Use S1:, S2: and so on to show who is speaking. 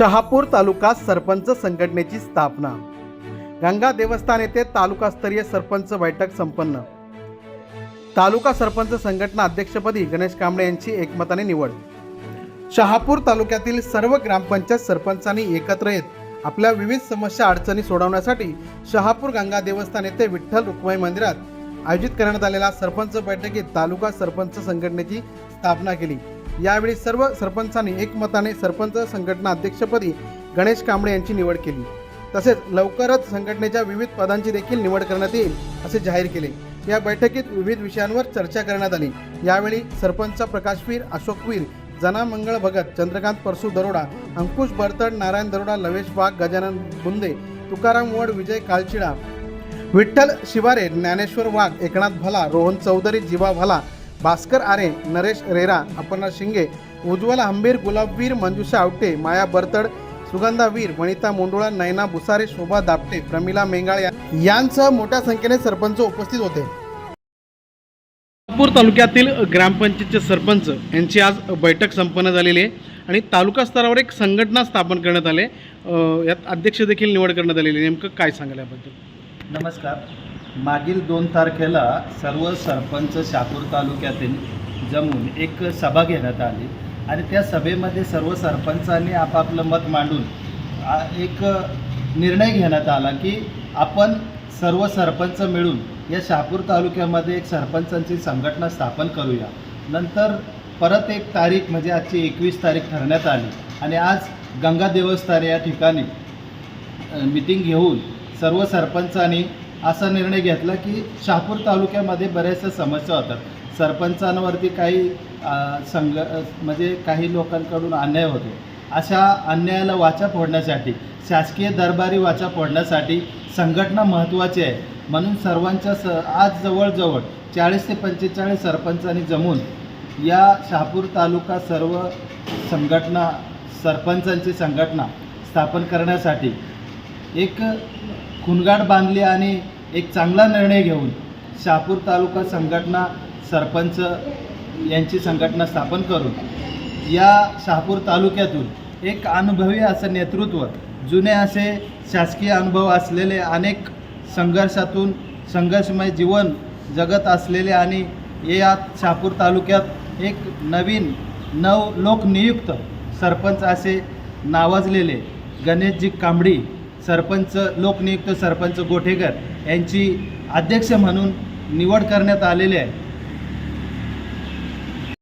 S1: शहापूर तालुका सरपंच संघटनेची स्थापना. गंगा देवस्थान येथे तालुकास्तरीय सरपंच बैठक संपन्न. तालुका सरपंच संघटना अध्यक्षपदी गणेश कांबळे यांची एकमताने निवड. शहापूर तालुक्यातील सर्व ग्रामपंचायत सरपंचांनी एकत्र येत आपल्या विविध समस्या अडचणी सोडवण्यासाठी शहापूर गंगा देवस्थान येथे विठ्ठल रुक्माई मंदिरात आयोजित करण्यात आलेल्या सरपंच बैठकीत तालुका सरपंच संघटनेची स्थापना केली. यावेळी सर्व सरपंचांनी एकमताने सरपंच संघटना अध्यक्षपदी गणेश कांबळे यांची निवड केली. तसेच लवकरच संघटनेच्या विविध पदांची देखील निवड करण्यात येईल असे जाहीर केले. या बैठकीत विविध विषयांवर चर्चा करण्यात आली. यावेळी सरपंच प्रकाशवीर अशोकवीर जना मंगळ भगत चंद्रकांत परसू दरोडा अंकुश बर्तड नारायण दरोडा लवेश वाघ गजानन बुंदे तुकाराम वड विजय कालचिडा विठ्ठल शिवारे ज्ञानेश्वर वाघ एकनाथ भला रोहन चौधरी जीवा भला भास्कर आरे नरेश रेरा अपर्णा शिंगे उज्ज्वल हंबीर गुलाबवीर मंजुषा आवटे माया बरतड सुगंधा वीर वनिता मोंडोळा नयना बुसारे शोभा दापटे प्रमिला मेंगाळ या- यांसह मोठ्या संख्येने सरपंच उपस्थित होते. नागपूर तालुक्यातील ग्रामपंचायतचे सरपंच यांची आज बैठक संपन्न झालेली आहे आणि तालुका स्तरावर एक संघटना स्थापन करण्यात आले यात अध्यक्ष देखील निवड करण्यात आलेली आहे. नेमकं काय सांगाल याबद्दल?
S2: नमस्कार. मागील दोन तारखेला सर्व सरपंच शापूर तालुक्यातील जमून एक सभा घेण्यात आली आणि त्या सभेमध्ये सर्व सरपंचांनी आपापलं मत मांडून एक निर्णय घेण्यात आला की आपण सर्व सरपंच मिळून या शहापूर तालुक्यामध्ये एक सरपंचांची संघटना स्थापन करूया. नंतर परत एक तारीख म्हणजे आजची एकवीस तारीख ठरण्यात आली आणि आज गंगा देवस्थान या ठिकाणी मिटिंग घेऊन सर्व सरपंचांनी असा निर्णय घेतला की शहापूर तालुक्यामध्ये बऱ्याचशा समस्या होतात. सरपंचांवरती काही संघ म्हणजे काही लोकांकडून अन्याय होतो. अशा अन्यायाला वाचा फोडण्यासाठी शासकीय दरबारी वाचा फोडण्यासाठी संघटना महत्त्वाची आहे. म्हणून सर्वांच्या स आज जवळजवळ चाळीस ते पंचेचाळीस सरपंचांनी जमून या शहापूर तालुका सर्व संघटना सरपंचांची संघटना स्थापन करण्यासाठी एक खुणगाड बांधली आणि एक चांगला निर्णय घेऊन शहापूर तालुका संघटना सरपंच यांची संघटना स्थापन करून या शहापूर तालुक्यातून एक अनुभवी असं नेतृत्व जुने असे शासकीय अनुभव असलेले अनेक संघर्षातून संघर्षमय जीवन जगत असलेले आणि या शहापूर तालुक्यात एक नवीन नव लोकनियुक्त सरपंच असे नावाजलेले गणेशजी कांबडी सरपंच लोकनियुक्त सरपंच गोठेकर यांची अध्यक्ष म्हणून निवड करण्यात आलेली आहे.